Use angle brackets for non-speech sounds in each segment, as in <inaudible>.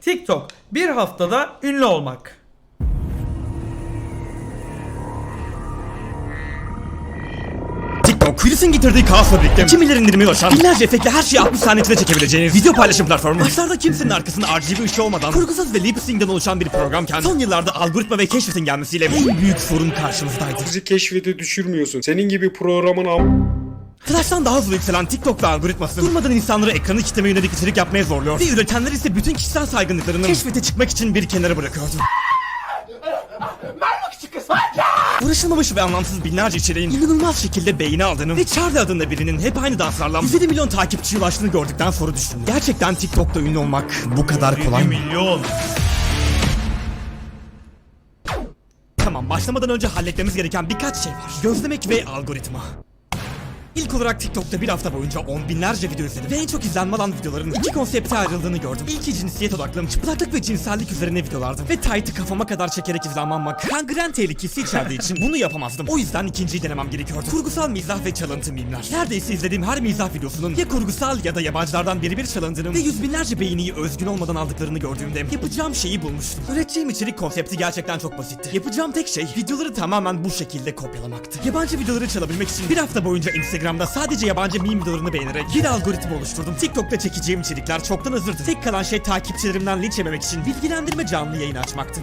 TikTok bir haftada ünlü olmak. TikTok, Quiz'in getirdiği kaosla birlikte kimiler indirime ulaşan, binlerce efektle her şeyi 60 saniye içinde çekebileceğiniz video paylaşım platformu. Başlarda kimsenin arkasında RGB ışığı olmadan, kurgusuz ve lip sync'den oluşan bir programken, son yıllarda algoritma ve keşfetin gelmesiyle en büyük sorun karşımızdaydı. Bizi keşfete düşürmüyorsun. Senin gibi programın am... Flash'tan daha hızlı yükselen TikTok'ta algoritması durmadan insanları ekranı kitleme yönelik içerik yapmaya zorluyor ve üretenler ise bütün kişisel saygınlıklarını keşfete çıkmak için bir kenara bırakıyordu. Uğraşılmamış ve anlamsız binlerce içeriğin inanılmaz şekilde beğeni aldığını ve Charlie adında birinin hep aynı danslarla 107 milyon takipçiye ulaştığını gördükten sonra düşündüm. Gerçekten TikTok'ta ünlü olmak bu kadar kolay mı? milyon. Tamam başlamadan önce halletmemiz gereken birkaç şey var. Gözlemek ve algoritma. İlk olarak TikTok'ta bir hafta boyunca on binlerce video izledim ve en çok izlenme alan videoların iki konsepte ayrıldığını gördüm. İlki cinsiyet odaklı, çıplaklık ve cinsellik üzerine videolardı ve tight'ı kafama kadar çekerek izlenmemek kangren tehlikesi içerdiği için bunu yapamazdım. O yüzden ikinciyi denemem gerekiyordu. Kurgusal mizah ve çalıntı mimler. Neredeyse izlediğim her mizah videosunun ya kurgusal ya da yabancılardan biri bir çalındığını ve yüz binlerce beğeniyi özgün olmadan aldıklarını gördüğümde yapacağım şeyi bulmuştum. Üreteceğim içerik konsepti gerçekten çok basitti. Yapacağım tek şey videoları tamamen bu şekilde kopyalamaktı. Yabancı videoları çalabilmek için bir hafta boyunca Instagram'da sadece yabancı meme videolarını beğenerek bir algoritma oluşturdum. TikTok'ta çekeceğim içerikler çoktan hazırdı. Tek kalan şey takipçilerimden linç yememek için bilgilendirme canlı yayın açmaktı.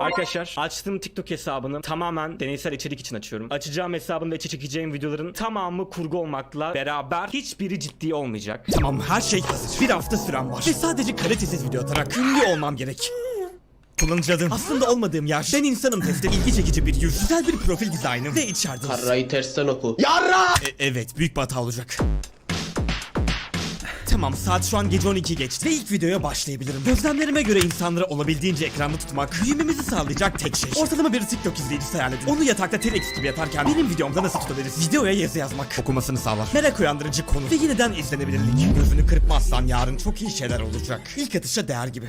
Arkadaşlar açtığım TikTok hesabını tamamen deneysel içerik için açıyorum. Açacağım hesabımda içe çekeceğim videoların tamamı kurgu olmakla beraber hiçbiri ciddi olmayacak. Tamam her şey hazır. Bir hafta süren var. Ve sadece kalitesiz video atarak ünlü olmam gerek. Adım. Aslında olmadığım yer. Ben insanım testi. ilgi çekici bir yüz. Güzel bir profil dizaynı. Ve içeride. Karrayı tersten oku. E- evet büyük bir hata olacak. Tamam saat şu an gece 12 geçti ve ilk videoya başlayabilirim. Gözlemlerime göre insanları olabildiğince ekranda tutmak büyümemizi sağlayacak tek şey. Ortalama bir TikTok izleyicisi hayal edin. Onu yatakta T-Rex gibi yatarken benim videomda nasıl tutabiliriz? Videoya yazı yazmak. Okumasını sağlar. Merak uyandırıcı konu. Ve yeniden izlenebilirlik. Gözünü kırpmazsan yarın çok iyi şeyler olacak. İlk atışa değer gibi.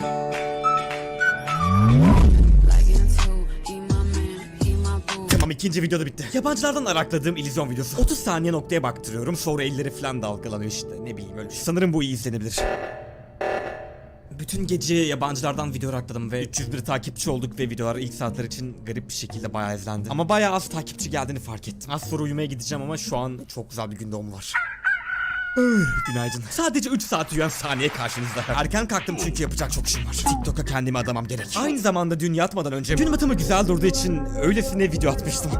Tamam ikinci video da bitti. Yabancılardan arakladığım illüzyon videosu. 30 saniye noktaya baktırıyorum sonra elleri falan dalgalanıyor işte ne bileyim öyle. Sanırım bu iyi izlenebilir. Bütün gece yabancılardan video arakladım ve 301 takipçi olduk ve videolar ilk saatler için garip bir şekilde bayağı izlendi. Ama bayağı az takipçi geldiğini fark ettim. Az sonra uyumaya gideceğim ama şu an çok güzel bir gün doğumu var. Günaydın. Sadece 3 saat uyuyan saniye karşınızda. Erken kalktım çünkü yapacak çok işim var. TikTok'a kendimi adamam gerek. Aynı zamanda dün yatmadan önce gün batımı güzel durduğu için öylesine video atmıştım.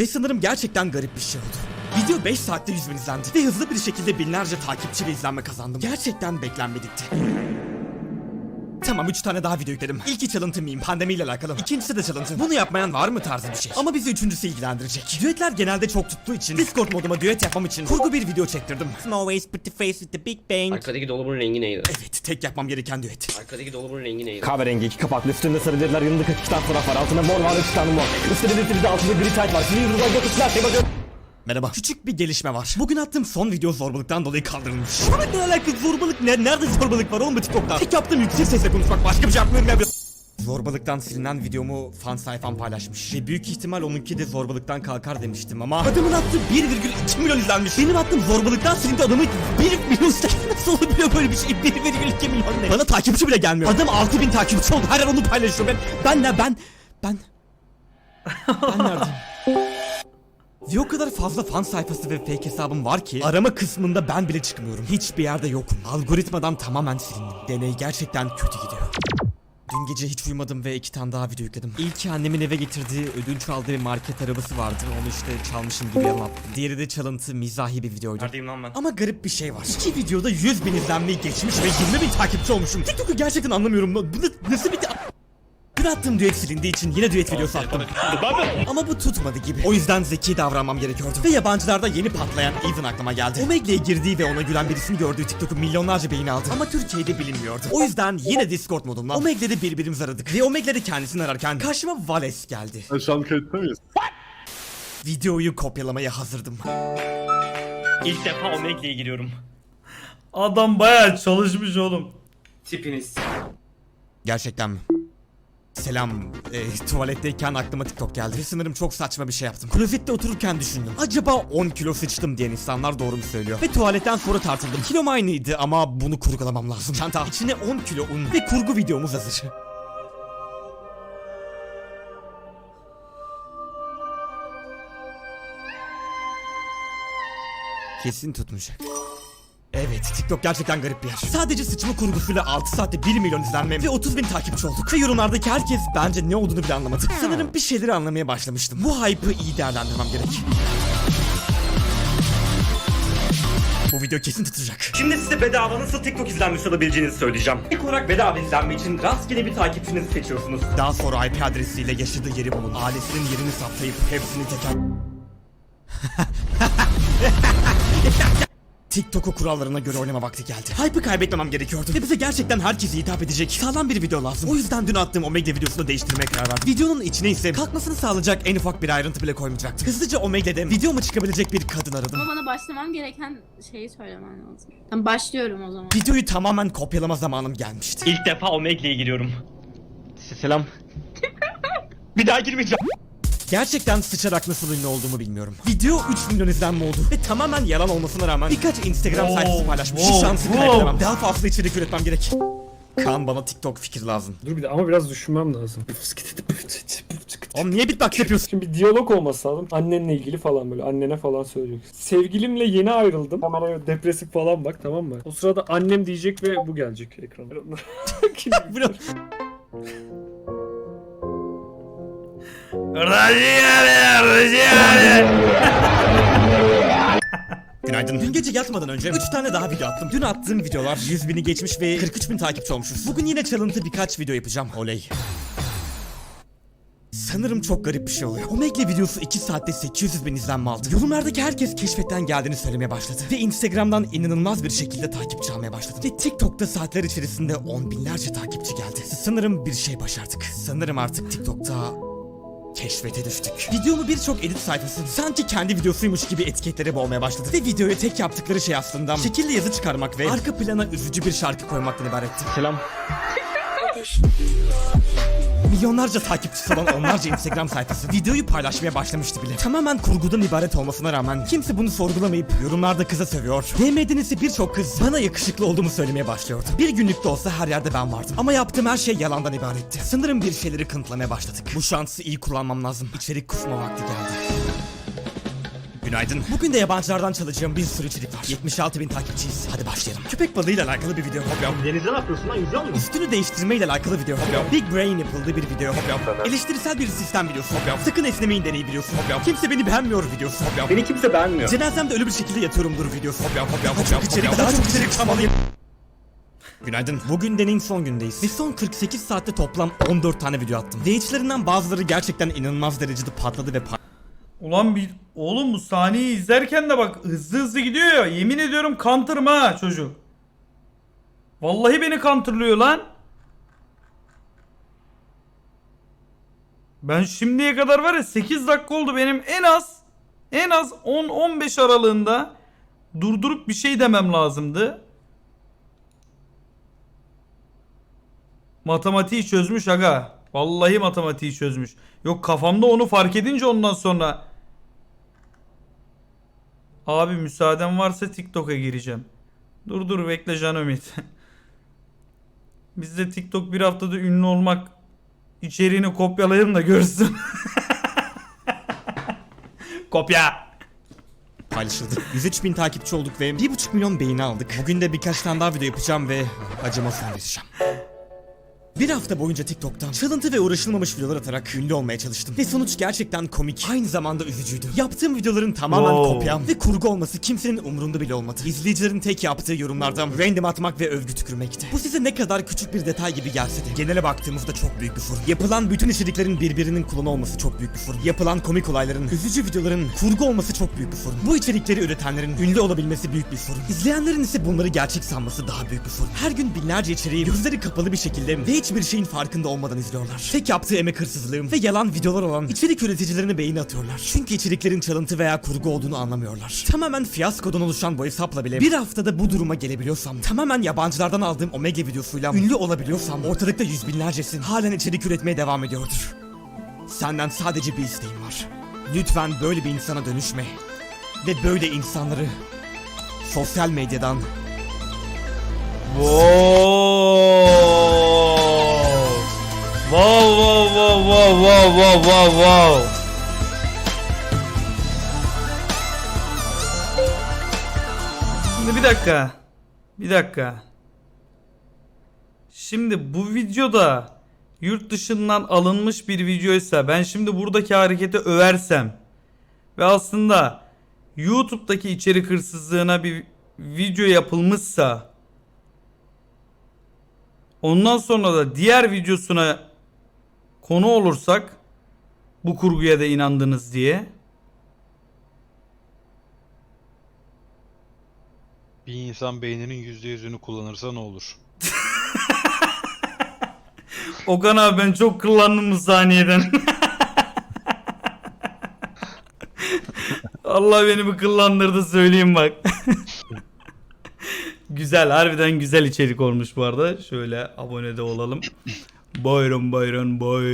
Ve sanırım gerçekten garip bir şey oldu. Video 5 saatte 100 bin izlendi ve hızlı bir şekilde binlerce takipçi ve izlenme kazandım. Gerçekten beklenmedikti. Tamam 3 tane daha video yükledim. İlki çalıntı miyim pandemiyle alakalı. İkincisi de çalıntı. Bunu yapmayan var mı tarzı bir şey. Ama bizi üçüncüsü ilgilendirecek. Düetler genelde çok tuttuğu için Discord moduma düet yapmam için kurgu bir video çektirdim. Snow Pretty Face with the Big Bang. Arkadaki dolabın rengi neydi? Evet tek yapmam gereken düet. Arkadaki dolabın rengi neydi? Kahverengi iki kapaklı üstünde sarı dediler yanında 42 tane fotoğraf var altında mor var 3 tane mor. Üstünde bir altında gri tight var. Sizin yıldızlar yok içler şey bakıyor. Merhaba. Küçük bir gelişme var. Bugün attığım son video zorbalıktan dolayı kaldırılmış. Ama ne alaka zorbalık ne? Nerede zorbalık var oğlum bu TikTok'ta? Tek yaptığım yüksek sesle konuşmak başka bir şey yapmıyorum ya. Zorbalıktan silinen videomu fan sayfam paylaşmış. Ve büyük ihtimal onunki de zorbalıktan kalkar demiştim ama Adamın attığı 1,2 milyon izlenmiş. Benim attığım zorbalıktan silindi adamı 1 milyon izlenmiş. Nasıl olabiliyor böyle bir şey? 1,2 milyon ne? Bana takipçi bile gelmiyor. Adam 6000 takipçi oldu. Her an onu paylaşıyor. Ben, ben ne? Ben, ben... <laughs> Ben neredeyim? Ve o kadar fazla fan sayfası ve fake hesabım var ki arama kısmında ben bile çıkmıyorum. Hiçbir yerde yokum. Algoritmadan tamamen silindim. Deney gerçekten kötü gidiyor. Dün gece hiç uyumadım ve iki tane daha video yükledim. İlki annemin eve getirdiği ödünç aldığı bir market arabası vardı. Onu işte çalmışım gibi attım. Diğeri de çalıntı mizahi bir videoydu. Neredeyim lan ben? Ama garip bir şey var. İki videoda 100 bin izlenmeyi geçmiş ve 20 bin takipçi olmuşum. TikTok'u gerçekten anlamıyorum. Bu nasıl bir... Attığım düet silindiği için yine düet videosu attım. Ama bu tutmadı gibi. O yüzden zeki davranmam gerekiyordu. Ve yabancılarda yeni patlayan Ethan aklıma geldi. Omegle'ye girdiği ve ona gülen birisini gördüğü TikTok'u milyonlarca beğeni aldı. Ama Türkiye'de bilinmiyordu. O yüzden yine Discord modumla Omegle'de birbirimizi aradık. Ve Omegle'de kendisini ararken karşıma Vales geldi. Şu an kayıtta mıyız? Videoyu kopyalamaya hazırdım. İlk defa Omegle'ye giriyorum. Adam bayağı çalışmış oğlum. Tipiniz. Gerçekten mi? Selam. Ee, tuvaletteyken aklıma TikTok geldi. Sanırım çok saçma bir şey yaptım. Klozette otururken düşündüm. Acaba 10 kilo sıçtım diyen insanlar doğru mu söylüyor? Ve tuvaletten sonra tartıldım. Kilom aynıydı ama bunu kurgulamam lazım. Çanta içine 10 kilo un ve kurgu videomuz hazır. Kesin tutmayacak. Evet, TikTok gerçekten garip bir yer. Sadece sıçma kurgusuyla 6 saatte 1 milyon izlenme ve 30 bin takipçi olduk. Ve yorumlardaki herkes bence ne olduğunu bile anlamadı. Sanırım bir şeyleri anlamaya başlamıştım. Bu hype'ı iyi değerlendirmem gerek. Bu video kesin tutacak. Şimdi size bedava nasıl TikTok izlenmesi alabileceğinizi söyleyeceğim. İlk olarak bedava izlenme için rastgele bir takipçinizi seçiyorsunuz. Daha sonra IP adresiyle yaşadığı yeri bulun. Ailesinin yerini saptayıp hepsini teker... <laughs> TikTok'u kurallarına göre oynama vakti geldi. Hype'ı kaybetmemem gerekiyordu. Ve bize gerçekten herkese hitap edecek sağlam bir video lazım. O yüzden dün attığım Omegle videosunu değiştirmeye karar verdim. Videonun içine ise kalkmasını sağlayacak en ufak bir ayrıntı bile koymayacaktım. Hızlıca Omegle'de videoma çıkabilecek bir kadın aradım. Ama bana başlamam gereken şeyi söylemen lazım. Ben başlıyorum o zaman. Videoyu tamamen kopyalama zamanım gelmişti. İlk defa Omegle'ye giriyorum. Selam. <laughs> bir daha girmeyeceğim. Gerçekten sıçarak nasıl ünlü olduğumu bilmiyorum. Video 3 milyon izlenme oldu ve tamamen yalan olmasına rağmen birkaç Instagram Wow, sayfası paylaşmış. Şu wow, şansı wow. kaybedemem. Daha fazla içerik üretmem gerek. Kaan bana TikTok fikir lazım. Dur bir de ama biraz düşünmem lazım. Oğlum niye beatbox yapıyorsun? Şimdi bir diyalog olması lazım. Annenle ilgili falan böyle. Annene falan söyleyeceksin. Sevgilimle yeni ayrıldım. Hemen öyle depresif falan bak tamam mı? O sırada annem diyecek ve bu gelecek ekrana. <laughs> <laughs> Kim Bro. Günaydın. Dün gece yatmadan önce 3 tane daha video attım. Dün attığım videolar 100 bini geçmiş ve 43 bin takipçi olmuşuz. Bugün yine çalıntı birkaç video yapacağım. Oley. Sanırım çok garip bir şey oluyor. Omegle videosu 2 saatte 800 bin izlenme aldı. Yorumlardaki herkes keşfetten geldiğini söylemeye başladı. Ve Instagram'dan inanılmaz bir şekilde takipçi almaya başladı. Ve TikTok'ta saatler içerisinde on binlerce takipçi geldi. Sanırım bir şey başardık. Sanırım artık TikTok'ta keşfete düştük. Videomu birçok edit sayfası sanki kendi videosuymuş gibi etiketlere boğmaya başladı. Ve videoya tek yaptıkları şey aslında şekilli yazı çıkarmak ve arka plana üzücü bir şarkı koymaktan ibaretti. Selam. Milyonlarca takipçisi olan onlarca Instagram sayfası videoyu paylaşmaya başlamıştı bile. Tamamen kurgudan ibaret olmasına rağmen kimse bunu sorgulamayıp yorumlarda kıza sövüyor. DM'den ise birçok kız bana yakışıklı olduğumu söylemeye başlıyordu. Bir günlük de olsa her yerde ben vardım. Ama yaptığım her şey yalandan ibaretti. Sanırım bir şeyleri kanıtlamaya başladık. Bu şansı iyi kullanmam lazım. İçerik kusma vakti geldi. Günaydın. Bugün de yabancılardan çalacağım bir sürü içerik var. 76 bin takipçiyiz. Hadi başlayalım. Köpek balığıyla alakalı bir video. Hop yap. Denizde ne yapıyorsun lan yüzüyor musun? Üstünü değiştirmeyle alakalı video. Hop yap. Big Brain yapıldığı bir video. Hop yap. Eleştirisel bir sistem videosu. Hop yap. Sakın esnemeyin deneyi videosu. Hop yap. Kimse beni beğenmiyor videosu. Hop yap. Beni kimse beğenmiyor. Cenazemde ölü bir şekilde yatıyorumdur videosu. Hop yap hop yap hop yap. içerik daha çok içerik çalmalıyım. Günaydın. Bugün deneyin son gündeyiz. Ve son 48 saatte toplam 14 tane video attım. Ve bazıları gerçekten inanılmaz derecede patladı ve Ulan bir oğlum bu sahneyi izlerken de bak hızlı hızlı gidiyor ya. Yemin ediyorum counter'ma ha çocuk. Vallahi beni counter'lıyor lan. Ben şimdiye kadar var ya 8 dakika oldu benim en az en az 10-15 aralığında durdurup bir şey demem lazımdı. Matematiği çözmüş aga. Vallahi matematiği çözmüş. Yok kafamda onu fark edince ondan sonra Abi müsaaden varsa TikTok'a gireceğim. Dur dur bekle Can Ümit. <laughs> Biz de TikTok bir haftada ünlü olmak içeriğini kopyalayalım da görsün. <laughs> Kopya. paylaşıldı. 103 bin takipçi olduk ve 1,5 milyon beğeni aldık. Bugün de birkaç tane daha video yapacağım ve acıma son vereceğim. Bir hafta boyunca TikTok'tan çalıntı ve uğraşılmamış videolar atarak ünlü olmaya çalıştım. Ve sonuç gerçekten komik. Aynı zamanda üzücüydü. Yaptığım videoların tamamen Wow. kopya ve kurgu olması kimsenin umurunda bile olmadı. İzleyicilerin tek yaptığı yorumlardan random atmak ve övgü tükürmekti. Bu size ne kadar küçük bir detay gibi gelse de genele baktığımızda çok büyük bir sorun. Yapılan bütün içeriklerin birbirinin klonu olması çok büyük bir sorun. Yapılan komik olayların, üzücü videoların kurgu olması çok büyük bir sorun. Bu içerikleri üretenlerin ünlü olabilmesi büyük bir sorun. İzleyenlerin ise bunları gerçek sanması daha büyük bir sorun. Her gün binlerce içeriği gözleri kapalı bir şekilde ve hiçbir şeyin farkında olmadan izliyorlar. Tek yaptığı emek hırsızlığım ve yalan videolar olan içerik üreticilerine beyin atıyorlar. Çünkü içeriklerin çalıntı veya kurgu olduğunu anlamıyorlar. Tamamen fiyaskodan oluşan bu hesapla bile bir haftada bu duruma gelebiliyorsam, tamamen yabancılardan aldığım Omega videosuyla ünlü olabiliyorsam ortalıkta yüz binlercesin halen içerik üretmeye devam ediyordur. Senden sadece bir isteğim var. Lütfen böyle bir insana dönüşme. Ve böyle insanları sosyal medyadan Wow. Wow wow wow wow wow. Şimdi bir dakika. Bir dakika. Şimdi bu videoda yurt dışından alınmış bir videoysa ben şimdi buradaki hareketi översem ve aslında YouTube'daki içerik hırsızlığına bir video yapılmışsa Ondan sonra da diğer videosuna konu olursak bu kurguya da inandınız diye. Bir insan beyninin yüzde yüzünü kullanırsa ne olur? <laughs> Okan abi ben çok kullandım bu saniyeden. <laughs> Allah beni bir kıllandırdı söyleyeyim bak. <laughs> güzel harbiden güzel içerik olmuş bu arada. Şöyle abone de olalım. Buyurun buyurun buyurun.